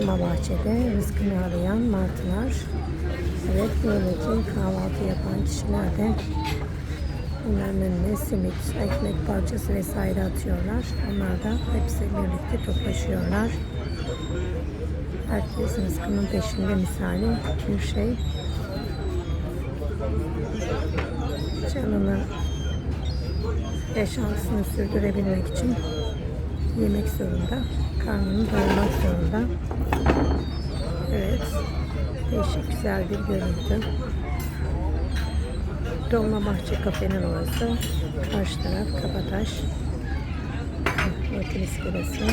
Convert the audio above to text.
Dolma bahçede rızkını arayan martılar. Evet böylece kahvaltı yapan kişiler de bunların önüne simit, ekmek parçası vesaire atıyorlar. Onlar da hepsi birlikte toplaşıyorlar. Herkes rızkının peşinde misali bir şey. Canını yaşantısını sürdürebilmek için yemek zorunda. Karnını doyurmak zorunda. Değişik güzel bir görüntü. Dolmabahçe kafenin orası. Karşı taraf Kabataş. Bakın iskelesi.